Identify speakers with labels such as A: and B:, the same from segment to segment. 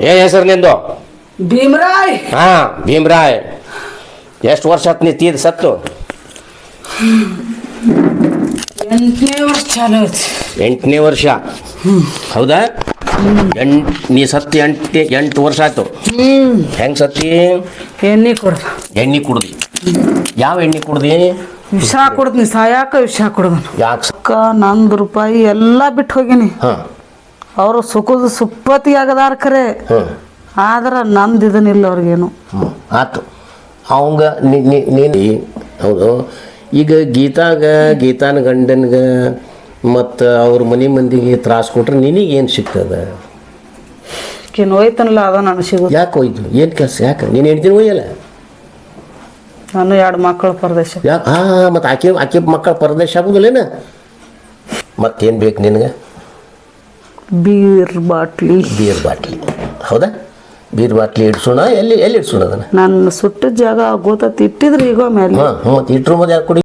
A: ಏನ್ ಹೆಸರು ನಿಂದು?
B: ಭೀಮರಾಯ್.
A: ಹಾ ಭೀಮರಾಯ್. ಎಷ್ಟು ವರ್ಷ ಆತ್ ನೀ ತೀದ್ ಸತ್ತು?
B: ಎಂಟನೇ ವರ್ಷ ಚಾಲು ಐತಿ
A: ಎಂಟನೇ ವರ್ಷ? ಹೌದಾ? ಎಂಟ್ ನೀ ಸತ್ತು ಎಂಟು ಎಂಟು ವರ್ಷ ಆಯ್ತು. ಹೆಂಗ್ ಸತ್ತಿ?
B: ಎಣ್ಣೆ ಕೊಡ್ದ
A: ಎಣ್ಣೆ ಕುಡ್ದಿ. ಯಾವ ಎಣ್ಣೆ ಕುಡ್ದಿ?
B: ವಿಷ ಕೊಡ್ತೀನಿ ಸಾಯಾಕ ವಿಷ ಕೊಡ್ದನು
A: ಯಾಕೆ
B: ಅಕ್ಕ ನಂದು ರೂಪಾಯಿ ಎಲ್ಲ ಬಿಟ್ಟು ಹೋಗಿನಿ.
A: ಹಾ.
B: ಅವರು ಸುಖದ ಸುಪ್ಪತಿ ಆಗದಾರ ಖರೆ ಆದ್ರೆ ನಂದು ಇದನ್ನಿಲ್ಲ ಅವ್ರಿಗೇನು.
A: ಆತು. ಅವಂಗ ನೀನು ಹೌದು. ಈಗ ಗೀತಾಗ ಗೀತಾನ ಗಂಡನ್ಗ ಮತ್ತು ಅವ್ರ ಮನೆ ಮಂದಿಗೆ ತ್ರಾಸ ಕೊಟ್ರೆ ನಿನಗೇನು ಸಿಗ್ತದ?
B: ಕೆನ್ ಹೋಯ್ತನಲ್ಲ ಅದ ನಾನು ಸಿಗೋದು
A: ಯಾಕೆ ಹೋಯ್ತು? ಏನು ಕೆಲಸ? ಯಾಕೆ? ನೀನು ಹೇಳ್ತೀನಿ ಒಯ್ಯಲ್ಲ
B: ನಾನು ಎರಡು ಮಕ್ಕಳು ಪರದೇಶ.
A: ಯಾಕೆ ಹಾಂ ಮತ್ತು ಆಕೆ ಆಕೆ ಮಕ್ಕಳು ಪರದೇಶ ಆಗೋದಿಲ್ಲೇನ? ಮತ್ತೇನು ಬೇಕು ನಿನಗೆ?
B: ಬೀರ್ ಬಾಟ್ಲಿ.
A: ಬೀರ್ ಬಾಟ್ಲಿ. ಹೌದಾ? ಬೀರ್ ಬಾಟ್ಲಿ ಇಡ್ಸೋಣ? ಎಲ್ಲಿ ಎಲ್ಲಿ ಇಡ್ಸೋಣ ಅದನ್ನು?
B: ನಾನು ಸುಟ್ಟ ಜಾಗ ಗೋತ ಇಟ್ಟಿದ್ರೆ ಈಗ ಮೇಲೆ
A: ಹಾಂ ಮತ್ತು ಇಟ್ರು ಮತ್ತೆ ಯಾಕೆ ಕುಡಿ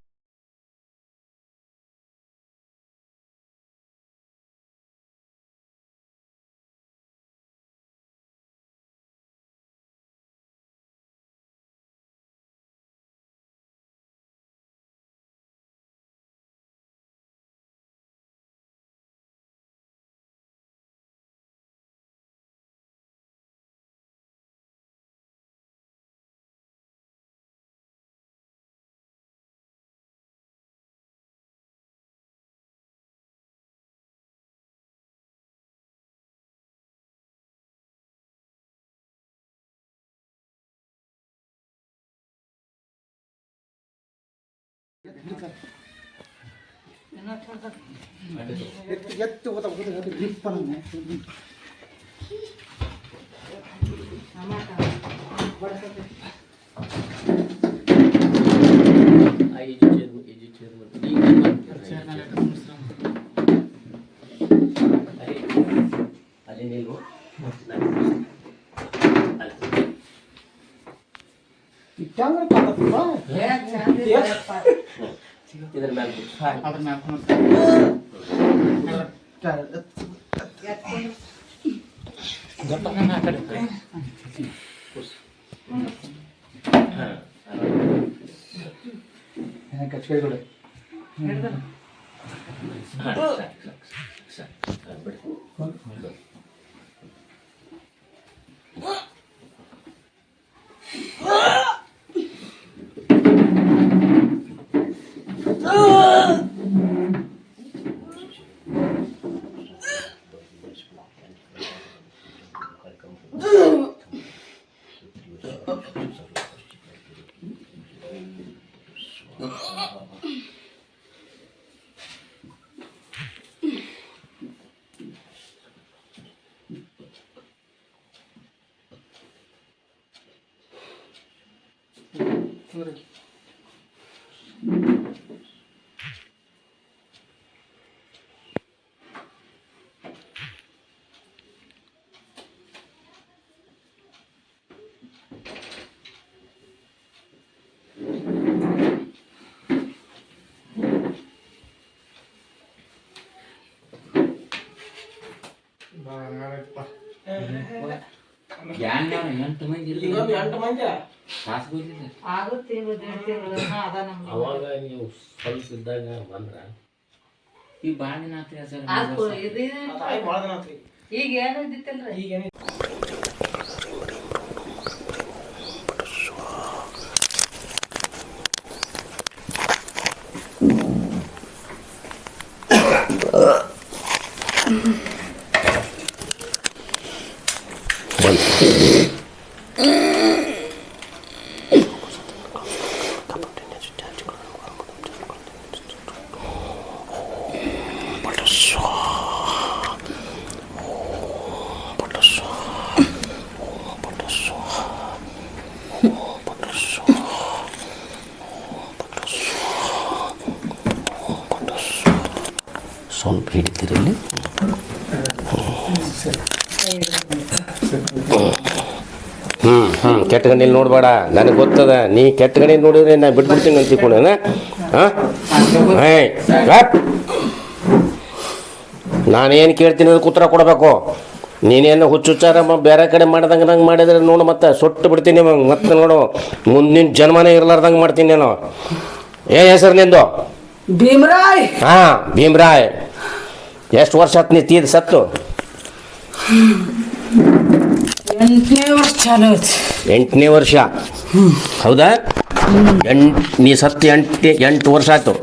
C: ಎತ್ತು
D: ಎತ್ತು ಗೊತ್ತಾಗುತ್ತೆ ಗ್ರಿಪ್ ಬರೋದು
A: ಅಲ್ಲಿ ನೀವು
D: ಇಟ್ಟಾಂಗ್ರೆ ಪಾಕತ್ತಪ್ಪ
A: ಇದ್ರ ಮ್ಯಾಲ
C: ಅದ್ರ ಮ್ಯಾಲ
D: ಕಚ್ಕೊಳ್ಕೊಡಿ.
A: смотри.
C: ಎಂಟು ಮಂದಿ ಇರ್ಲಿ. ಸಾಕ್ ಹೋಗಿದ್ದೆ.
A: ಅವಾಗ ನೀವು ಸ್ವಲ್ಪ ಇದ್ದಾಗ ಬಂದ್ರ?
C: ಈಗ ಭಾಳ ದಿನ ಆತ್ರಿ ಸರ್
B: ಈಗ ಏನು ಇದ್ದಿತ್ತಲ್ರಿ?
A: ಸ್ವಲ್ಪ Thank you. ಹ್ಞೂ ಹ್ಞೂ ಕೆಟ್ಟ ಗಣಿಯಲ್ಲಿ ನೋಡಬೇಡ. ನನಗೆ ಗೊತ್ತದ ನೀ ಕೆಟ್ಟ ಗಣಿ ನೋಡಿದ್ರೆ ನಾ ಬಿಟ್ಬಿಡ್ತೀನಿ ಅಂತ ತಿಳ್ಕೊಂಡೇನ ಹಾಂ? ನಾನೇನು ಕೇಳ್ತೀನಿ ಅದಕ್ಕೆ ಉತ್ತರ ಕೊಡಬೇಕು. ನೀನೇನು ಹುಚ್ಚುಚ್ಚಾರ ಬೇರೆ ಕಡೆ ಮಾಡ್ದಂಗೆ ನಂಗೆ ಮಾಡಿದ್ರೆ ನೋಡು ಮತ್ತೆ ಸುಟ್ಟು ಬಿಡ್ತೀನಿ ಮತ್ತೆ ನೋಡು ಮುಂದಿನ ಜನ್ಮನೇ ಇರ್ಲಾರ್ದಂಗೆ ಮಾಡ್ತೀನಿ ನಾನು. ಏ ಹೆಸರು ನಿಂದು?
B: ಭೀಮರಾಯ್.
A: ಹಾಂ ಭೀಮ್ರಾಯ್. ಎಷ್ಟು ವರ್ಷ ಆತ್ ನೀ ತೀದ್ ಸತ್ತು?
B: ಎಂಟನೇ ವರ್ಷ
A: ಎಂಟನೇ ವರ್ಷ? ಹೌದಾ? ಎಂಟು ನೀ ಸತ್ತು ಎಂಟು ಎಂಟು ವರ್ಷ ಆಯ್ತು.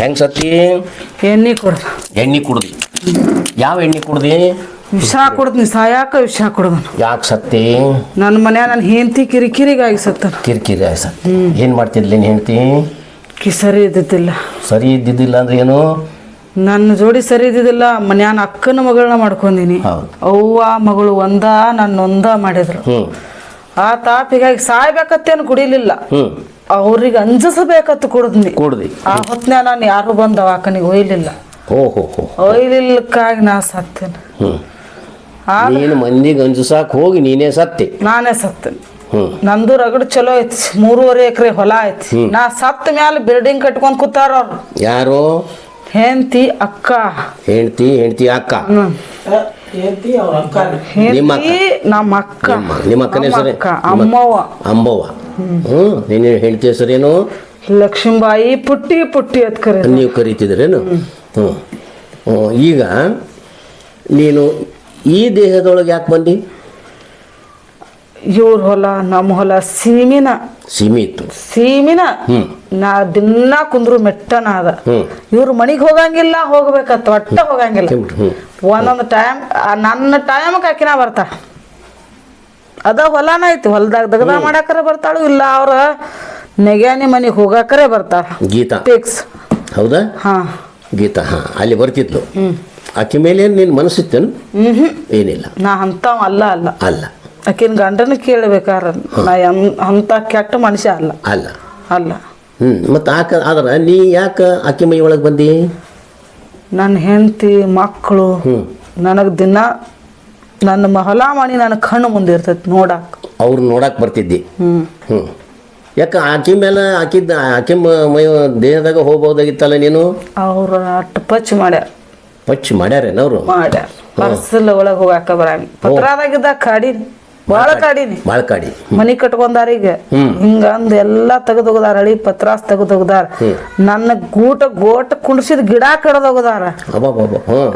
A: ಹೆಂಗ್ ಸತ್ತಿ?
B: ಎಣ್ಣೆ ಕೊಡ
A: ಎಣ್ಣೆ ಕುಡ್ದು. ಯಾವ ಎಣ್ಣೆ ಕುಡ್ದಿ?
B: ವಿಷ ಕುಡ್ತೀನಿ ಸಾಯಾಕ ವಿಷ ಕುಡ್ದನು.
A: ಯಾಕೆ ಸತ್ತಿ?
B: ನನ್ನ ಮನ್ಯಾಗ ನನ್ನ ಹೆಂಡತಿ ಕಿರಿಕಿರಿಗಾಗಿ ಸತ್ತ
A: ಕಿರಿಕಿರಿ ಆಗಿ ಸತ್ತಿ. ಏನು ಮಾಡ್ತಿದ್ಲಿ ನೀನು ಹೆಂಡ್ತಿ?
B: ಕಿ ಸರಿ ಇದ್ದಿದ್ದಿಲ್ಲ.
A: ಸರಿ ಇದ್ದಿದ್ದಿಲ್ಲ ಅಂದ್ರೆ ಏನು?
B: ನನ್ನ ಜೋಡಿ ಸರಿ ಇದ್ದಿದ್ದಿಲ್ಲ ಮನ್ಯಾನ ಅಕ್ಕನ ಮಗಳನ್ನ ಮಾಡ್ಕೊಂದಿನಿ. ಅವ್ವ ಮಗಳು ಒಂದ ನನ್ನ ಒಂದ ಮಾಡಿದ್ರು. ಆ ತಾಪಿಗಾಗಿ ಸಾಯ್ಬೇಕತ್ತೇನು ಕುಡಿಲಿಲ್ಲ. ಅವ್ರಿಗೆ ಅಂಜಿಸಬೇಕತ್ತು ಕುಡಿದ್ನಿ.
A: ಕುಡ್ದಿ.
B: ಆ ಹೊತ್ನ್ಯಾಗ ನಾನು ಯಾರು ಬಂದ ಆಕನಿಗೆ ಒಯ್ಲಿಲ್ಲ. ಒಯ್ಲಿಲ್ಲಕ್ಕಾಗಿ ನಾ ಸತ್ತೇನೆ. ಆ
A: ನೀನು ಮಂದಿಗೆ ಅಂಜಿಸಾಕ ಹೋಗಿ ನೀನೇ ಸತ್ತಿ.
B: ನಾನೇ ಸತ್ತೇನೆ. ನಂದು ರಗಡ್ ಚಲೋ ಐತಿ ಮೂರುವರೆ ಎಕರೆ ಹೊಲ ಐತಿ. ನಾ ಸತ್ತ ಮ್ಯಾಲ ಬಿಲ್ಡಿಂಗ್ ಕಟ್ಕೊಂಡ್ ಕೂತಾರ ಅವ್ರು.
A: ಯಾರು?
B: ಹೆಂಡತಿ ಅಕ್ಕ.
A: ಹೆಂಡತಿ ಹೆಂಡ್ತಿ ಅಕ್ಕ.
B: ಹ್ಮ್.
A: ನಿಮ್ಮ ಅಕ್ಕ?
B: ನಮ್ಮ ಅಕ್ಕ.
A: ನಿಮ್ಮ ಅಕ್ಕನ ಹೆಸರು
B: ಅಕ್ಕ ಅಮ್ಮವ್ವ.
A: ಅಂಬವ್ವ ಹ್ಞೂ ನಿನ್ನ ಹೆಂಡ್ತಿ ಹೆಸರೇನು?
B: ಲಕ್ಷ್ಮೀಬಾಯಿ ಪುಟ್ಟಿ ಪುಟ್ಟಿ ಅಂತ ಕರೆ
A: ನೀವು ಕರಿತಿದ್ರೇನು? ಹ್ಞೂ ಹ್ಞೂ ಈಗ ನೀನು ಈ ದೇಹದೊಳಗೆ ಯಾಕೆ ಬಂದಿ?
B: ಇವ್ರ ಹೊಲ ನಮ್ಮ ಹೊಲ ಸೀಮಿನ.
A: ಸೀಮೆ ಇತ್ತು.
B: ಸೀಮಿನ. ನಾ ದಿನ ಕುಂದ್ರು ಮೆಟ್ಟನ ಅದ. ಇವ್ರ ಮನಿಗ್ ಹೋಗಂಗಿಲ್ಲ ಹೋಗ್ಬೇಕತ್ತ ಒಟ್ಟ ಹೋಗಂಗಿಲ್ಲ. ಒಂದೊಂದು ಟೈಮ್ ನನ್ನ ಟೈಮ್ಗೆ ಆಕಿನ ಬರ್ತಾ. ಅದ ಹೊಲನ ಐತಿ ಹೊಲ್ದಾಗ ದಗದ ಮಾಡಾಕರ ಬರ್ತಾಳು ಇಲ್ಲ ಅವ್ರ ನೆಗ್ಯಾನಿ ಮನಿಗೆ ಹೋಗಾಕರೆ ಬರ್ತಾಳ.
A: ಗೀತಾ.
B: ಫಿಕ್ಸ್
A: ಹೌದಾ?
B: ಹಾ.
A: ಗೀತಾ ಹಾಂ ಅಲ್ಲಿ ಬರ್ತಿದ್ಲು ಆಕೆ ಮೇಲೆ ಏನು ನಿನ್ನ ಮನಸ್ಸಿತ್ತೇನು? ಏನಿಲ್ಲ.
B: ನಾ ಅಂತಾವ ಅಲ್ಲ ಅಲ್ಲ.
A: ಅಲ್ಲ.
B: ಆಕಿನ ಗಂಡನ ಕೇಳಬೇಕಾರ ನಾ ಎಂ- ಅಂತ ಕೆಟ್ಟ ಮನುಷ್ಯ ಅಲ್ಲ.
A: ಅಲ್ಲ.
B: ಅಲ್ಲ.
A: ಹ್ಞೂ ಮತ್ತು ಆಕ ಆದ್ರೆ ನೀ ಯಾಕೆ ಆಕೆ ಮೈ ಒಳಗೆ ಬಂದಿ?
B: ನನ್ನ ಹೆಂಡತಿ ಮಕ್ಕಳು ನನಗೆ ದಿನ ನನ್ನ ಮಹಲಾ ಮಾಡಿ ಮಣಿ ನನ್ನ ಕಣ್ಣು ಮುಂದೆ ಇರ್ತೈತಿ ನೋಡಾಕ.
A: ಅವ್ರು ನೋಡಕ್ಕೆ ಬರ್ತಿದ್ದಿ?
B: ಹ್ಮ್.
A: ಹ್ಞೂ ಯಾಕೆ ಆಕೆ ಮೇಲೆ ಆಕಿದ್ದ ಆಕೆ ಮ- ದೇಹದಾಗ ಹೋಗ್ಬೋದಾಗಿತ್ತಲ್ಲ ನೀನು?
B: ಅವ್ರ ಅಟ್ಟು ಪಚ್ ಮಾಡ್ಯಾರ.
A: ಪಚ್ ಮಾಡ್ಯಾರೇನವರು ಅವರು?
B: ಮಾಡ್ಯಾರ. ಪರ್ಸಲ್ ಒಳಗೆ ಹೋಗಾಕ ಬರಂಗ. ಪತ್ರಾದಾಗಿದ್ದ ಕಾಡಿನಿ. ಭಾಳ ಕಾಡಿನಿ
A: ಕಾಡಿ
B: ಮನಿ ಕಟ್ಕೊಂಡಾರ ಈಗ. ಹಿಂಗ ಅಂದ್ ಎಲ್ಲಾ ತೆಗೆದೋಗದಾರ ಹಳಿ ಪತ್ರಾಸ್ ತೆಗೆದೋಗದಾರ. ನನ್ನ ಗೂಟ ಗೋಟ ಕುಂಡ್ಸಿದ ಗಿಡ ಕಡದೋಗದಾರ.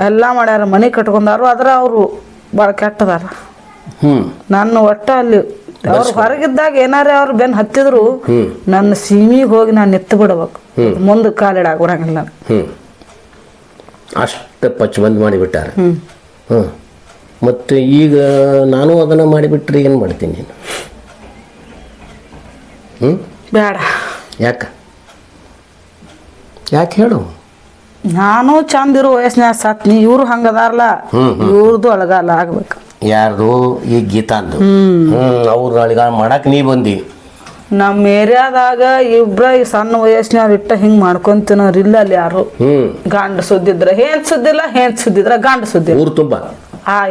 B: ಎಲ್ಲಾ ಮಾಡ್ಯಾರ ಮನಿ ಕಟ್ಕೊಂಡಾರು ಅದ್ರ ಅವರು ಭಾಳ ಕೆಟ್ಟದಾರ. ನನ್ನ ಒಟ್ಟ ಅಲ್ಲಿ ಅವ್ರು ಹೊರಗಿದ್ದಾಗ ಏನಾರ ಅವ್ರು ಬೆನ್ ಹತ್ತಿದ್ರು ನನ್ನ ಸೀಮಿಗೆ ಹೋಗಿ ನಾನು ಎತ್ತು ಬಿಡ್ಬೇಕು. ಮುಂದೆ ಕಾಲಿಡಾಗ.
A: ಹ್ಞೂ ಅಷ್ಟು ಪಚ್ಚ ಬಂದ್ ಮಾಡಿಬಿಟ್ಟಾರ
B: ಹ್ಮ್.
A: ಮತ್ತು ಈಗ ನಾನು ಅದನ್ನು ಮಾಡಿಬಿಟ್ರೆ ಏನು ಮಾಡ್ತೀನಿ ನೀನು? ಹ್ಞೂ
B: ಬೇಡ.
A: ಯಾಕೆ? ಯಾಕೆ ಹೇಳು?
B: ನಾನು ಚಂದ ಇರೋ ವಯಸ್ಸಿನಾಗ ಸತ್ನಿ ಇವ್ರು ಹಂಗದಾರಲ್ಲ. ಇವ್ರದ್ದು ಅಳಗಾಲ ಆಗ್ಬೇಕು.
A: ಯಾರು ಈ ಗೀತಾಂದು ಹ್ಮ್. ಅವ್ರು ಅಳಗಾಲ ಮಾಡಕ್ ನೀ ಬಂದಿ.
B: ನಮ್ಮ ಏರಿಯಾದಾಗ ಇಬ್ರ ಈ ಸಣ್ಣ ವಯಸ್ಸಿನವ್ರು ಇಟ್ಟ ಹಿಂಗ್ ಮಾಡ್ಕೊಂತಿನವ್ರು ಇಲ್ಲ ಅಲ್ಲಿ ಯಾರು. ಗಂಡ ಸುದ್ದಿದ್ರ ಹೇನ್ ಸುದ್ದಿಲ್ಲ ಹೇನ್ ಸುದ್ದಿದ್ರ ಗಂಡ ಸುದ್ದಿ.
A: ಊರು ತುಂಬ.
B: ಆ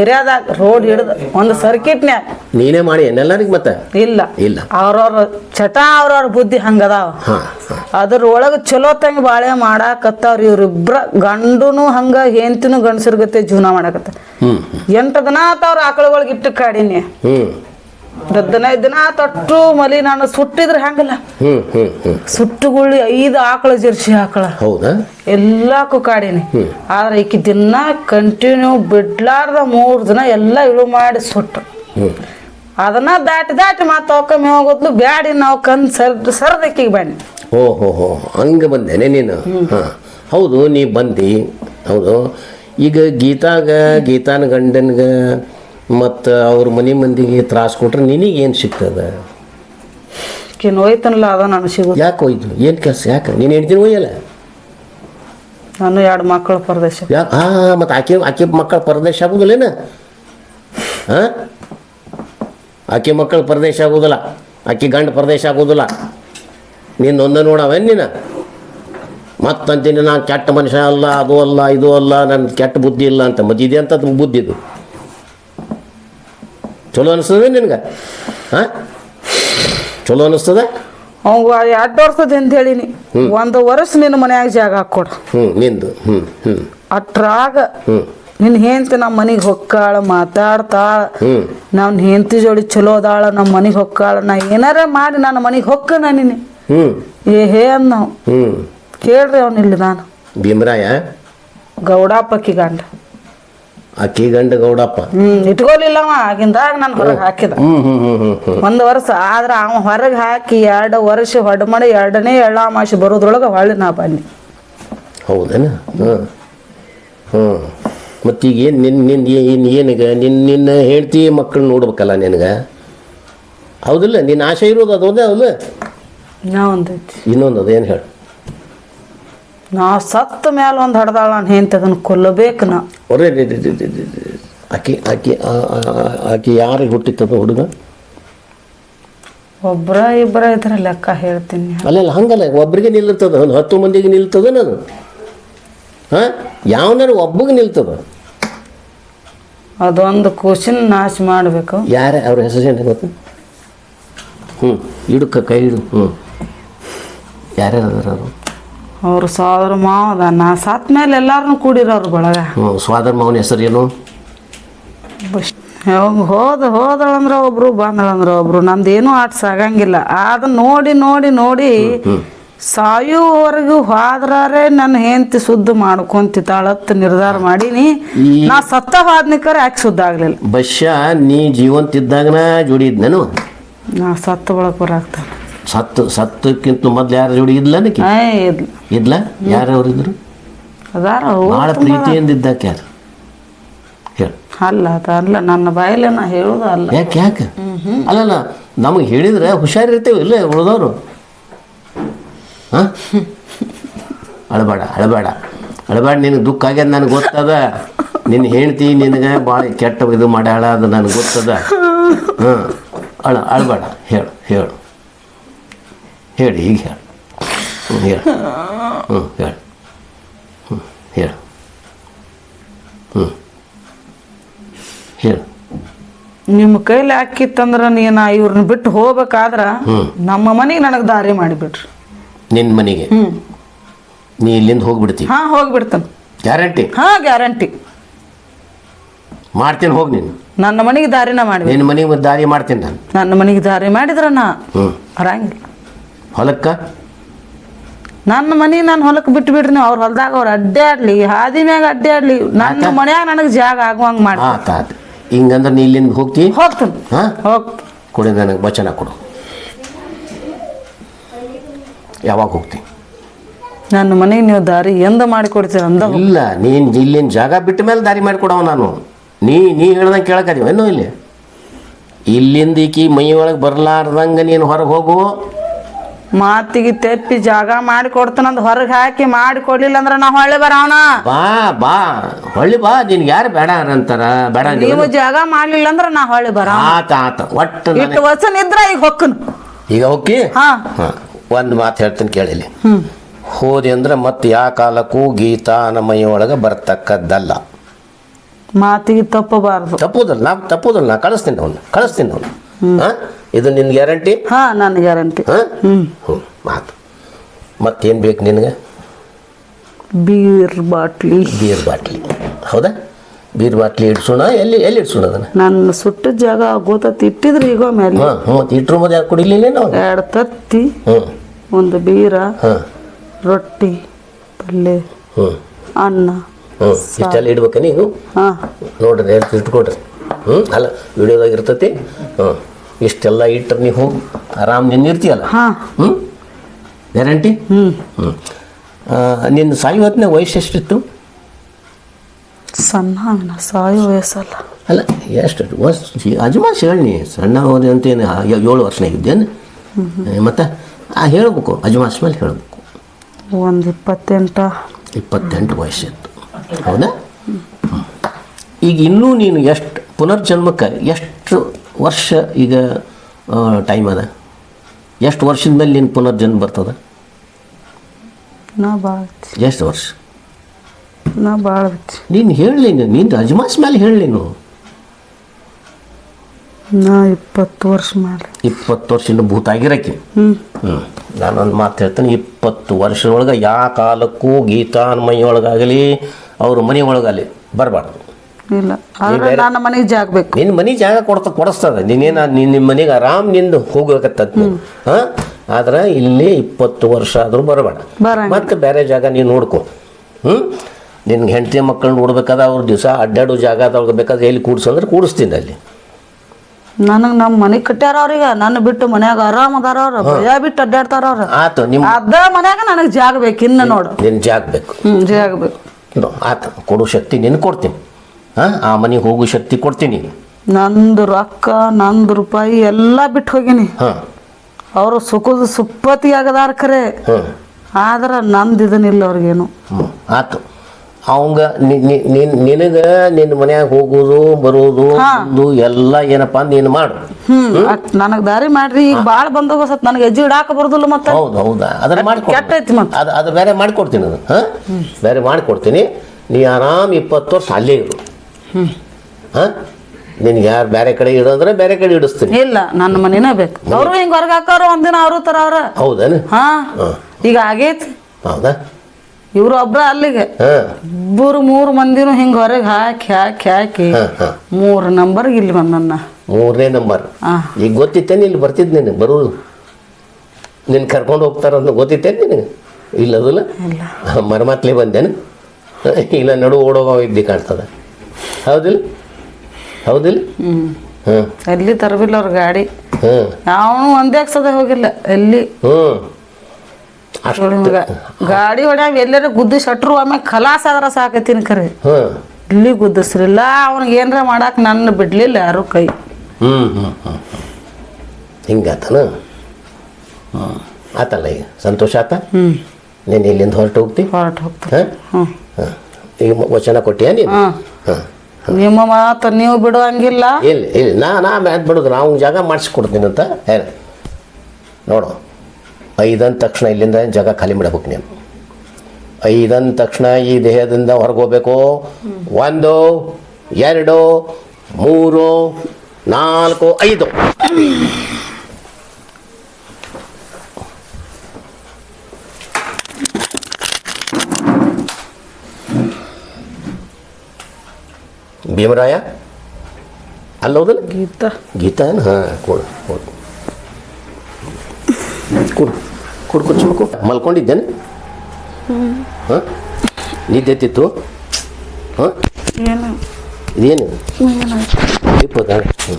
B: ಏರಿಯಾದಾಗ ರೋಡ್ ಹಿಡಿದು ಒಂದು ಸರ್ಕಿಟ್ನ್ಯಾಗ
A: ನೀನೇ ಮಾಡಿ ಎಲ್ಲರಿಗೆ ಮತ್ತೆ?
B: ಇಲ್ಲ.
A: ಇಲ್ಲ.
B: ಅವ್ರವ್ರ ಚಟ ಅವ್ರವ್ರ ಬುದ್ಧಿ ಹಂಗದಾವ.
A: ಹಾಂ ಹಾಂ.
B: ಅದ್ರ ಒಳಗ ಚಲೋ ತಂಗ ಬಾಳೆ ಮಾಡಾಕತ್ತವ್ರ ಇವ್ರಿಬ್ರ ಗಂಡುನು ಹಂಗ ಹೆಂತಿನೂ ಗಂಡಸರ ಗತೆ ಜೀವನ ಮಾಡಾಕತ್ತ. ಎಂಟು ದಿನ ಆತವ್ರ ಆಕಳುಗಳಿಗೆ ಇಟ್ಟು ಕಾಡಿನಿ.
A: ಹ್ಞೂ
B: ಹದಿನೈದು ದಿನ ತೊಟ್ಟು ಮಲಿ ನಾನು ಸುಟ್ಟಿದ್ರೆ ಹಂಗಲ್ಲ ಸುಟ್ಟುಗುಳ್ಳಿ ಐದು ಆಕಳ ಜರ್ಸಿ ಆಕಳ.
A: ಹೌದಾ?
B: ಎಲ್ಲಕ್ಕೂ ಕಾಡಿನಿ. ಆದ್ರೆ ಈಕಿ ದಿನ ಕಂಟಿನ್ಯೂ ಬಿಡ್ಲಾರ್ದ ಮೂರು ದಿನ ಎಲ್ಲ ಇಳು ಮಾಡಿ ಸುಟ್ಟು. ಅದನ್ನ ದಾಟಿ ದಾಟಿ ಮತ್ತೆ ಅವಕಮ್ಮಿ ಹೋಗೋದ್ಲು ಬ್ಯಾಡಿ ನಾವು ಕಂದ್ ಸರ್ದ ಸರ್ದಕ್ಕಿಗೆ ಬನ್ನಿ.
A: ಓ ಹೋ ಹೋ ಹಂಗೆ ಬಂದೇನೆ ನೀನು. ಹೌದು ನೀ ಬಂದಿ. ಹೌದು. ಈಗ ಗೀತಾಗ ಗೀತಾನ ಗಂಡನ್ಗೆ ಮತ್ತು ಅವ್ರ ಮನೆ ಮಂದಿಗೆ ತ್ರಾಸ ಕೊಟ್ರೆ ನಿನಗೆ ಏನು ಸಿಗ್ತದೆ?
B: ಈಕಿನ ಹೋಯ್ತನಲ್ಲ ಅದ ನಾನು ಸಿಗೋ
A: ಯಾಕೆ ಹೋಯ್ತು? ಏನು ಕೆಲಸ? ಯಾಕೆ? ನೀನು ಹೇಳ್ತೀನಿ ಒಯ್ಯಲ್ಲ
B: ನಾನು ಎರಡು ಮಕ್ಕಳ ಪರದೇಶ.
A: ಯಾಕೆ ಹಾಂ ಮತ್ತು ಆಕೆ ಆಕೆ ಮಕ್ಕಳ ಪರದೇಶ ಆಗೋದಿಲ್ಲೇನ ಹಾಂ ಆಕೆ ಮಕ್ಕಳ ಪರದೇಶ ಆಗೋದಿಲ್ಲ. ಆಕೆ ಗಂಡ ಪರದೇಶ ಆಗೋದಿಲ್ಲ. ನೀನು ಒಂದ ನೋಡವೇನು ನೀನು? ಮತ್ತಂತೀನಿ ನಾನು ಕೆಟ್ಟ ಮನುಷ್ಯ ಅಲ್ಲ ಅದು ಅಲ್ಲ ಇದು ಅಲ್ಲ ನನ್ನ ಕೆಟ್ಟ ಬುದ್ಧಿ ಇಲ್ಲ ಅಂತ. ಮತ್ತಿದೆ ಇದೆ ಅಂತ ಬುದ್ಧಿ ಇದು. ಚಲೋ ಅನಿಸ್ತದೆ ನಿನ್ಗೆ? ಹಾಂ ಚಲೋ ಅನಿಸ್ತದೆ?
B: ಅವ ಎರಡು ವರ್ಷದ ಅಂತ ಹೇಳಿನಿ. ಒಂದು ವರ್ಷ ನಿನ್ನ ಮನ್ಯಾಗ ಜಾಗ ಹಾಕೊಡು
A: ಹ್ಞೂ ನಿಂದು. ಹ್ಞೂ ಹ್ಞೂ
B: ಅಟ್ರಾಗ ನಿನ್ನ ಹೆಂಡತಿ ನಮ್ಮ ಮನೆಗೆ ಹೊಕ್ಕಾಳ ಮಾತಾಡ್ತಾಳ. ನನ್ನ ಹೆಂಡತಿ ಜೋಡಿ ಚಲೋ ಅದಾಳ ನಮ್ಮ ಮನೆಗೆ ಹೊಕ್ಕಾಳ. ನಾ ಏನಾರ ಮಾಡಿ ನನ್ನ ಮನೆಗೆ ಹೊಕ್ಕ ನಾ
A: ಹ್ಞೂ
B: ಏ ಹೇ ಅಂದ ನಾವು
A: ಹ್ಞೂ
B: ಕೇಳ್ರಿ ಅವನಿಲ್ಲ ನಾನು.
A: ಭೀಮರಾಯ?
B: ಗೌಡಾಪಕ್ಕಿ ಗಂಡ.
A: ಆಕಿ ಗಂಡ ಗೌಡಪ್ಪ.
B: ಹ್ಮ್ ಇಟ್ಕೊಲಿಲ್ಲವ ಆಗಿಂದಾಗ ನಾನು ಹೊರಗೆ ಹಾಕಿದ.
A: ಹ್ಞೂ ಹ್ಞೂ ಹ್ಞೂ
B: ಒಂದು ವರ್ಷ ಆದ್ರೆ ಅವ ಹೊರಗೆ ಹಾಕಿ ಎರಡು ವರ್ಷ ಹೊಡ್ ಮಾಡಿ ಎರಡನೇ ಎಳ್ಳಾಮಾಸಿ ಬರೋದ್ರೊಳಗೆ ಹೊಳ್ಳಿ ನಾ ಬನ್ನಿ.
A: ಹೌದೇನ? ಹ್ಞೂ ಹ್ಞೂ ಮತ್ತೀಗ ಏನು ನಿನ್ನ ನಿನ್ನ ಏನು ಏನೀಗ? ನಿನ್ನ ನಿನ್ನ ಹೆಂಡ್ತಿ ಮಕ್ಕಳು ನೋಡ್ಬೇಕಲ್ಲ ನಿನಗೆ? ಹೌದಿಲ್ಲ? ನಿನ್ನ ಆಸೆ ಇರೋದು ಅದೊಂದೇ ಹೌದು
B: ನಾ ಒಂದೈತಿ.
A: ಇನ್ನೊಂದು ಅದೇನು ಹೇಳು?
B: ನಾ ಸತ್ತ ಮ್ಯಾಲ ಒಂದು ಹಡ್ದಾಳ ನಾನು ಹೆಂತ ಅದನ್ನು ಕೊಲ್ಲಬೇಕು ನಾ.
A: ಒರೇ ಆಕೆ ಆಕೆ ಆಕೆ ಯಾರಿಗೆ ಹುಟ್ಟಿತ್ತದ ಹುಡುಗ?
B: ಒಬ್ರ ಇಬ್ಬರ ಇದ್ರ ಲೆಕ್ಕ ಹೇಳ್ತೀನಿ
A: ಅಲ್ಲಲ್ಲ ಹಂಗಲ್ಲ ಒಬ್ರಿಗೆ ನಿಲ್ತದ ಒಂದು ಹತ್ತು ಮಂದಿಗೆ ನಿಲ್ತದ ನಾನು ಹಾಂ? ಯಾವನಾರು ಒಬ್ಬಗೆ ನಿಲ್ತದ?
B: ಅದೊಂದು ಕ್ವಶನ್ ನಾಶ ಮಾಡಬೇಕು.
A: ಯಾರ ಅವ್ರ ಹೆಸರು ಏನು ಗೊತ್ತು? ಹ್ಞೂ ಇಡುಕ ಕೈ ಹಿಡು ಹ್ಞೂ ಯಾರ್ಯಾರು ಅದಾರ ಅವರು
B: ಅವ್ರ ಸೋದರ ಮಾವದ ನಾ ಸತ್ ಮೇಲೆ ಎಲ್ಲಾರನು ಕೂಡಿರೋರು ಬಳಗ.
A: ಹ್ಞೂ ಸ್ವಾದರ್ ಮಾವನ ಹೆಸರು ಏನು?
B: ಹೋದ ಹೋದಳಂದ್ರ ಒಬ್ರು ಬಂದಳಂದ್ರ ಒಬ್ರು ನಂದೇನು ಆಟ ಸಾಗಂಗಿಲ್ಲ ಅದನ್ನ ನೋಡಿ ನೋಡಿ ನೋಡಿ ಸಾಯುವವರೆಗೂ ಹೋದ್ರಾರೆ ನನ್ನ ಹೆಂಡತಿ ಸುದ್ದ ಮಾಡ್ಕೊಂತಿತ್ತಾಳತ್ ನಿರ್ಧಾರ ಮಾಡೀನಿ. ನಾ ಸತ್ತ ಹೋದ್ನಿಕರ ಯಾಕೆ ಸುದ್ದ ಆಗ್ಲಿಲ್ಲ?
A: ಬಶ್ಯ ನೀ ಜೀವಂತ ಇದ್ದಾಗನ ಜೋಡಿ ನಾನು
B: ನಾ ಸತ್ತ ಬಳಕ ಬರಾಕ್ತಾನೆ
A: ಸತ್ತು ಸತ್ತಕ್ಕಿಂತ ಮೊದ್ಲು ಯಾರ ಜೋಡಿ ಇದ್ಲ
B: ಇದ್ಲ.
A: ಯಾರವ್ರು ಇದ್ರು
B: ಅದಾರ
A: ಭಾಳ ಪ್ರೀತಿಯಿಂದ ಇದ್ದಾಕೆ ಯಾರು? ಹೇಳು.
B: ಅಲ್ಲ ಅಲ್ಲ ನನ್ನ ಬಾಯಲ್ಲ ನಾ ಹೇಳೋದು ಅಲ್ಲ.
A: ಯಾಕೆ ಯಾಕೆ? ಅಲ್ಲಲ್ಲ ನಮಗೆ ಹೇಳಿದ್ರೆ ಹುಷಾರಿರ್ತೇವೆ ಇಲ್ಲ ಉಳಿದವರು. ಹಾಂ? ಅಳಬೇಡ ಅಳಬೇಡ. ಅಳಬೇಡ ನಿನಗೆ ದುಃಖ ಆಗ್ಯದ ನನಗೆ ಗೊತ್ತದ. ನಿನ್ನ ಹೆಂಡ್ತಿ ನಿನಗೆ ಭಾಳ ಕೆಟ್ಟ ಇದು ಮಾಡ್ಯಾಳ ಅದು ನನಗೆ ಗೊತ್ತದ. ಹಾಂ ಅಳ ಅಳಬೇಡ ಹೇಳು ಹೇಳು. ಹೇಳಿ ಈಗ ಹೇಳಿ ಹೇಳಿ ಹೇಳು ಹ್ಞೂ ಹೇಳಿ ಹ್ಞೂ ಹೇಳಿ ಹ್ಞೂ ಹೇಳಿ
B: ನಿಮ್ಮ ಕೈಲಿ ಹಾಕಿತ್ತಂದ್ರೆ ನೀನು ಇವ್ರನ್ನ ಬಿಟ್ಟು ಹೋಗ್ಬೇಕಾದ್ರೆ ನಮ್ಮ ಮನೆಗೆ ನನಗೆ ದಾರಿ ಮಾಡಿಬಿಟ್ರಿ.
A: ನಿನ್ನ ಮನೆಗೆ?
B: ಹ್ಞೂ
A: ನೀ ಇಲ್ಲಿಂದ ಹೋಗ್ಬಿಡ್ತಿ?
B: ಹಾಂ ಹೋಗ್ಬಿಡ್ತಾನೆ.
A: ಗ್ಯಾರಂಟಿ?
B: ಹಾಂ ಗ್ಯಾರಂಟಿ.
A: ಮಾಡ್ತೀನಿ ಹೋಗಿ ನೀನು.
B: ನನ್ನ ಮನೆಗೆ ದಾರಿನ ಮಾಡಿ
A: ನಿನ್ನ ಮನೆಗೆ ದಾರಿ ಮಾಡ್ತೀನಿ ನಾನು.
B: ನನ್ನ ಮನೆಗೆ ದಾರಿ ಮಾಡಿದ್ರ ನಾ
A: ಹ್ಞೂ
B: ಬರಂಗಿಲ್ಲ.
A: ಹೊಲಕ್ಕ?
B: ನನ್ನ ಮನೆ ನಾನು ಹೊಲಕ್ಕೆ ಬಿಟ್ಟು ಬಿಡ್ರಿ ನೀವು. ಅವ್ರ ಹೊಲ್ದಾಗ ಅವ್ರು ಅಡ್ಡಾಡ್ಲಿ ಹಾದಿ ಮ್ಯಾಗ ಅಡ್ಡಾಡ್ಲಿ ನನ್ನ ಮನ್ಯಾಗ ನನಗೆ ಜಾಗ ಆಗುವಂಗ ಮಾಡಿ.
A: ಆತ ಆತ. ಹಿಂಗಂದ್ರೆ ನೀ ಇಲ್ಲಿಂದ ಹೋಗ್ತಿ?
B: ಹೋಗ್ತೀನಿ.
A: ಹಾಂ?
B: ಹೋಗ್
A: ಕೊಡಿ ನನಗೆ ವಚನ ಕೊಡು. ಯಾವಾಗ ಹೋಗ್ತಿ?
B: ನನ್ನ ಮನೆಗೆ ನೀವು ದಾರಿ ಎಂದ ಮಾಡಿಕೊಡ್ತೀರ ಅಂದ
A: ಇಲ್ಲ ನೀನು ಇಲ್ಲಿನ ಜಾಗ ಬಿಟ್ಟ ಮೇಲೆ ದಾರಿ ಮಾಡಿಕೊಡವ ನಾನು. ನೀ ನೀ ಹೇಳ್ದಂಗೆ ಕೇಳಕದೀವ ಇನ್ನೂ ಇಲ್ಲಿ? ಇಲ್ಲಿಂದ ಈಕಿ ಮೈ ಒಳಗೆ ಬರಲಾರ್ದಂಗೆ ನೀನು ಹೊರಗೆ ಹೋಗು.
B: ಮಾತಿಗೆ ತೆಪ್ಪಿ ಜಾಗ ಮಾಡಿ ಕೊಡ್ತಾನಂದ್ ಹೊರಗೆ ಹಾಕಿ ಮಾಡಿ ಕೊಡ್ಲಿಲ್ಲ ಅಂದ್ರೆ ನಾ ಹೊಳ್ಳಿ ಬರೋಣ
A: ಬಾ ಬಾ. ಹೊಳ್ಳಿ ಬಾ ನಿನ್ಗೆ ಯಾರು ಬೇಡ ಅಂತಾರ ಬೇಡ ನೀವು
B: ಜಾಗ ಮಾಡ್ಲಿಲ್ಲ ಅಂದ್ರೆ ನಾ ಹೊಳ್ಳಿ ಬರ
A: ಆತ ಆತ. ಒಟ್ಟು
B: ಇಟ್ಟು ವಚನ ಇದ್ರ ಈಗ ಹೊಕ್ಕನ್.
A: ಈಗ ಹೊಕ್ಕಿ?
B: ಹಾ.
A: ಒಂದು ಮಾತು ಹೇಳ್ತೀನಿ ಕೇಳಿಲಿ ಹೋದೆ ಅಂದ್ರೆ ಮತ್ತೆ ಯಾವ ಕಾಲಕ್ಕೂ ಗೀತಾ ನಮ್ಮ ಮೈಯೊಳಗೆ ಬರ್ತಕ್ಕದ್ದಲ್ಲ.
B: ಮಾತಿಗೆ ತಪ್ಪಬಾರದು.
A: ತಪ್ಪುದಲ್ಲ ನಾ ತಪ್ಪುದಲ್ಲ ನಾ ಕಳಿಸ್ತೀನಿ ಅವನು ಕಳಿಸ್ತೀನಿ ಅವನು. ಹಾಂ? ಇದು ನಿನ್ನ ಗ್ಯಾರಂಟಿ?
B: ಹಾ ನನ್ನ ಗ್ಯಾರಂಟಿ.
A: ಹಾಂ? ಹ್ಞೂ ಮಾತು. ಮತ್ತೇನು ಬೇಕು ನಿನಗೆ?
B: ಬೀರ್ ಬಾಟ್ಲಿ.
A: ಬೀರ್ ಬಾಟ್ಲಿ. ಹೌದಾ? ಬೀರ್ ಬಾಟ್ಲಿ ಇಡ್ಸೋಣ? ಎಲ್ಲಿ ಎಲ್ಲಿ ಇಡ್ಸೋಣ ಅದನ್ನ?
B: ನನ್ನ ಸುಟ್ಟ ಜಾಗ ಗೋತತ್ತಿ ಇಟ್ಟಿದ್ರಿ ಈಗ ಮೇಲೆ
A: ಹಾಂ ಹ್ಞೂ ಮತ್ತು ಇಟ್ರು ಮತ್ತೆ ಯಾಕೆ ಕುಡಿಲಿಲ್ಲ ನಾವು
B: ಎರಡು ತತ್ತಿ
A: ಹ್ಞೂ
B: ಒಂದು ಬೀರ
A: ಹಾಂ.
B: ರೊಟ್ಟಿ ಪಲ್ಯ
A: ಹ್ಞೂ
B: ಅನ್ನ
A: ಹ್ಞೂ ಇಷ್ಟೆಲ್ಲ ಇಡ್ಬೇಕ ನೀವು
B: ಹಾ.
A: ನೋಡ್ರಿ ಹೇಳ್ತಿ ಇಟ್ಕೊಡ್ರಿ. ಹ್ಞೂ ಅಲ್ಲ ವಿಡಿಯೋದಾಗ ಇರ್ತತಿ? ಹ್ಞೂ ಇಷ್ಟೆಲ್ಲ ಇಟ್ಟರೆ ನೀವು ಹೋಗಿ ಆರಾಮ್ ನಿನ್ನ ಇರ್ತೀಯಲ್ಲ?
B: ಹಾ.
A: ಹ್ಞೂ ಗ್ಯಾರಂಟಿ?
B: ಹ್ಞೂ
A: ಹ್ಞೂ ನಿನ್ನ ಸಾಯಿ ಹೊತ್ತಿನ ವಯಸ್ಸು ಎಷ್ಟಿತ್ತು?
B: ಸಣ್ಣ ಸಾಯಿ ವಯಸ್ಸಲ್ಲ.
A: ಅಲ್ಲ ಎಷ್ಟು ವರ್ಷ ಅಜಮಾಸ್ ಹೇಳಿ ಸಣ್ಣ ಹೋದೆ ಅಂತೇನು ಏಳು ವರ್ಷನಾಗ ಇದ್ದೇನು ಮತ್ತು ಆ ಹೇಳ್ಬೇಕು ಅಜಮಾಸ್ ಮೇಲೆ ಹೇಳ್ಬೇಕು.
B: ಒಂದು ಇಪ್ಪತ್ತೆಂಟ.
A: ಇಪ್ಪತ್ತೆಂಟು ವಯಸ್ಸಿತ್ತು ಹೌದಾ? ಈಗ ಇನ್ನೂ ನೀನು ಎಷ್ಟು ಪುನರ್ಜನ್ಮಕ್ಕೆ ಎಷ್ಟು ವರ್ಷ ಈಗ ಟೈಮ್ ಅದ. ಎಷ್ಟು ವರ್ಷದ ಮೇಲೆ ನಿನ್ನ ಪುನರ್ಜನ್ಮ ಬರ್ತದ?
B: ನಾ ಭಾಳ
A: ಎಷ್ಟು ವರ್ಷ?
B: ನಾ ಭಾಳ
A: ನೀನು ಹೇಳಲಿ ನೀನು ಅಜ್ಮಾಸ್ ಮೇಲೆ ಹೇಳಲಿ ನೀನು
B: ನಾ ಇಪ್ಪತ್ತು ವರ್ಷ ಮಾಡಿ
A: ಇಪ್ಪತ್ತು ವರ್ಷ ಇನ್ನು ಭೂತ ಆಗಿರಕ್ಕೆ?
B: ಹ್ಞೂ
A: ನಾನೊಂದು ಮಾತು ಹೇಳ್ತೇನೆ ಇಪ್ಪತ್ತು ವರ್ಷದೊಳಗೆ ಯಾವ ಕಾಲಕ್ಕೂ ಗೀತಾನ್ಮಯಿ ಮನೆಯೊಳಗಾಗಲಿ ಅವ್ರ ಮನೆಯೊಳಗಾಗಲಿ ಬರಬಾರ್ದು.
B: ಇಲ್ಲ. ಆದ್ರೆ ನನ್ನ ಮನೆಗೆ ಜಾಗ ಬೇಕು.
A: ನಿನ್ನ ಮನೆ ಜಾಗ ಕೊಡ್ತ ಕೊಡಿಸ್ತದ. ನೀನೇನ ನಿಮ್ಮ ಮನೆಗೆ ಆರಾಮ್ ನಿಂದು ಹೋಗಕತ್ತದ ಹಾ? ಆದ್ರೆ ಇಲ್ಲಿ ಇಪ್ಪತ್ತು ವರ್ಷ ಆದ್ರೂ ಬರಬೇಡ. ಮತ್ತೆ ಬೇರೆ ಜಾಗ ನೀನು ನೋಡ್ಕೊ. ಹ್ಞೂ ನಿನ್ಗೆ ಹೆಂಡತಿ ಮಕ್ಕಳು ನೋಡ್ಬೇಕಾದ ಅವ್ರ ದಿವಸ ಅಡ್ಡಾಡೋ ಜಾಗ ಅದ್ರೊಳಗೆ ಬೇಕಾದ್ರೆ ಎಲ್ಲಿ ಕೂಡ್ಸಂದ್ರೆ ಕೂಡಿಸ್ತೀನಿ ಅಲ್ಲಿ.
B: ನನಗೆ ನಮ್ಮ ಮನೆ ಕಟ್ಟ್ಯಾರ ಅವ್ರಿಗೆ. ನನ್ನ ಬಿಟ್ಟು ಮನ್ಯಾಗ ಆರಾಮ್ ಅದಾರ ಅವ್ರ. ಭಯ ಬಿಟ್ಟು ಅಡ್ಡಾಡ್ತಾರ ಅವ್ರ.
A: ಆತು ನಿಮ್ಮ
B: ಅದ ಮನ್ಯಾಗ ನನಗೆ ಜಾಗ ಬೇಕು. ಇನ್ನ ನೋಡು.
A: ನಿನ್ ಜಾಗ ಬೇಕು.
B: ಹ್ಮ್ ಜಾಗ ಬೇಕು.
A: ಆತು ಕೊಡೋ ಶಕ್ತಿ ನಿನ್ ಕೊಡ್ತೀನಿ. ಆ ಮನೆಗೆ ಹೋಗು ಶಕ್ತಿ ಕೊಡ್ತೀನಿ.
B: ನಂದು ರೊಕ್ಕ ನಂದು ರೂಪಾಯಿ ಎಲ್ಲ ಬಿಟ್ಟು ಹೋಗಿನಿ.
A: ಹಾಂ.
B: ಅವರು ಸುಖದ ಸುಪ್ಪತಿ ಆಗದಾರ ಖರೆ ಆದ್ರೆ ನಂದು ಇದನ್ನಿಲ್ಲ ಅವ್ರಿಗೇನು.
A: ಆತು. ಅವಂಗ ನಿನಗೆ ನಿನ್ನ ಮನ್ಯಾಗ ಹೋಗುದು ಬರೋದು ಇದು ಎಲ್ಲ ಏನಪ್ಪ ನೀನು ಮಾಡು.
B: ನನಗೆ ದಾರಿ ಮಾಡ್ರಿ. ಈಗ ಭಾಳ ಸತ್ ನನಗೆ ಹೆಜ್ಜೆ ಇಡಾಕ ಬರೋದಿಲ್ಲ ಮತ್ತೆ.
A: ಹೌದು ಹೌದಾ. ಅದನ್ನ ಮಾಡಿಕೊಡ್ತೀನಿ.
B: ಕೆಟ್ಟೈತಿ ಮತ್ತೆ
A: ಅದು ಅದು ಬೇರೆ ಮಾಡಿಕೊಡ್ತೀನಿ ಅದು ಹಾಂ? ಬೇರೆ ಮಾಡಿಕೊಡ್ತೀನಿ. ನೀ ಆರಾಮ್ ಇಪ್ಪತ್ತು ವರ್ಷ ಅಲ್ಲೇ ಇರು. ಹಾಂ? ನಿನ್ಗೆ ಯಾರು ಬೇರೆ ಕಡೆ ಇಡೋದ್ರೆ ಅಂದ್ರೆ ಬೇರೆ ಕಡೆ ಇಡಿಸ್ತೀನಿ.
B: ಇಲ್ಲ ನನ್ನ ಮನೇನ ಬೇಕು. ಅವರು ಹಿಂಗ್ ಹೊರಗೆ ಹಾಕೋರು? ಒಂದಿನ ಅವರು ತರ ಅವ್ರ.
A: ಹೌದೇನು
B: ಹಾ. ಈಗ ಆಗೈತಿ.
A: ಹೌದಾ?
B: ಇವ್ರು ಒಬ್ರ ಅಲ್ಲಿಗೆ.
A: ಹಾಂ.
B: ಇಬ್ಬರು ಮೂರು ಮಂದಿನೂ ಹಿಂಗ್ ಹೊರಗೆ ಹಾಕಿ ಹಾಕಿ ಹಾಕಿ. ಮೂರು ನಂಬರ್ ಇಲ್ಲಿ ಬಂದನ್ನ.
A: ಮೂರನೇ ನಂಬರ್. ಈಗ ಗೊತ್ತಿತ್ತೇನು ಇಲ್ಲಿ ಬರ್ತಿದ್ದೆ ನೀನು ಬರೋದು. ನಿನ್ನ ಕರ್ಕೊಂಡು ಹೋಗ್ತಾರಂತ ಗೊತ್ತಿತ್ತೇನು ನಿನಗೆ? ಇಲ್ಲ ಅದಲ್ಲ? ಮರಮಾತ್ಲೆ ಬಂದೇನು? ಇಲ್ಲ ನಡು ಓಡೋಗ ಇದ್ದಿ ಕಾಣ್ತದೆ. ಹೌದಿಲ್ಲ? ಹೌದಿಲ್ಲ? ಹಾಂ
B: ಎಲ್ಲಿ ತರಬಿಲ್ಲ ಅವ್ರ ಗಾಡಿ.
A: ಹ್ಞೂ
B: ಅವನು ಒಂದೇ ಸದ ಹೋಗಿಲ್ಲ ಎಲ್ಲಿ?
A: ಹ್ಞೂ ಅಷ್ಟು
B: ಗಾಡಿ ಹೊಡ್ಯಾಗ ಎಲ್ಲರ ಗುದ್ದು ಶಟ್ರು ಆಮೇಲೆ ಖಲಾಸ್ ಆದ್ರ ಸಾಕತ್ತೀನಿ ಕರೆ.
A: ಹ್ಞೂ
B: ಇಲ್ಲಿ ಗುದ್ದಿಸ್ರಿಲ್ಲ ಅವ್ನಿಗೆ ಏನ್ರ ಮಾಡಕ್ಕೆ ನನ್ನ ಬಿಡ್ಲಿಲ್ಲ ಯಾರು ಕೈ.
A: ಹ್ಞೂ ಹ್ಞೂ ಹ್ಞೂ ಹಿಂಗಾತನ ಹ್ಞೂ ಆತಲ್ಲ ಈಗ? ಸಂತೋಷ ಆತ?
B: ಹ್ಮ್.
A: ನೀನು ಇಲ್ಲಿಂದ ಹೊರಟು ಹೋಗ್ತಿ?
B: ಹೊರಟು ಹೋಗ್ತಿ
A: ಹಾಂ? ಹಾಂ. ಈಗ ವಚನ ಕೊಟ್ಟಿಯಾ ನೀನು?
B: ಹಾಂ.
A: ಹಾಂ
B: ನಿಮ್ಮ ಮಾತು ನೀವು ಬಿಡುವಂಗಿಲ್ಲ.
A: ಇಲ್ಲ ಇಲ್ಲ. ನಾ ನಾ ಮ್ಯಾತ್ ಬಿಡುದು ನಾವು ಜಾಗ ಮಾಡಿಸ್ಕೊಡ್ತೀನಿ ಅಂತ ಹೇಳಿ. ನೋಡು. ಐದಂದ ತಕ್ಷಣ ಇಲ್ಲಿಂದ ಜಾಗ ಖಾಲಿ ಮಾಡಬೇಕು ನೀನು. ಐದಂದ ತಕ್ಷಣ ಈ ದೇಹದಿಂದ ಹೊರಗೋಗ್ಬೇಕು. ಒಂದು ಎರಡು ಮೂರು ನಾಲ್ಕು ಐದು. ಭೀಮರಾಯ ಅಲ್ಲೋದಲ್ಲ
B: ಗೀತ
A: ಗೀತಾ ಏನು ಹಾಂ ಕೊಡು ಕೊಡು ಕೊಡು ಕೊಡು ಕೊಡು ಚುಮ್ಕು ಮಲ್ಕೊಂಡಿದ್ದೇನೆ ಹಾಂ ನಿದ್ದೆತ್ತಿತ್ತು ಹಾಂ
B: ಏನು
A: ಇದೇನು ಇಪ್ಪತ್ತ ಹ್ಞೂ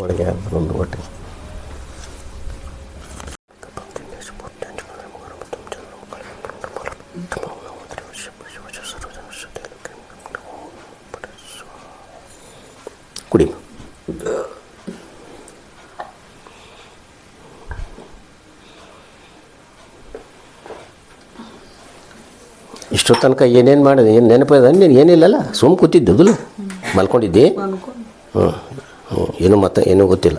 A: ಒಳಗೆ ಒಂದು ಒಟ್ಟು ಕುಡಿ ಇಷ್ಟು ತನಕ ಏನೇನು ಮಾಡಿದೆ ಏನು ನೆನಪಿದೆ? ನೀನು ಏನಿಲ್ಲಲ್ಲ ಸುಮ್ಮ ಕೂತಿದ್ದಲ್ಲ ಮಲ್ಕೊಂಡಿದ್ದಿ? ಹ್ಞೂ ಹ್ಞೂ ಏನು ಮತ್ತೆ ಏನೂ ಗೊತ್ತಿಲ್ಲ.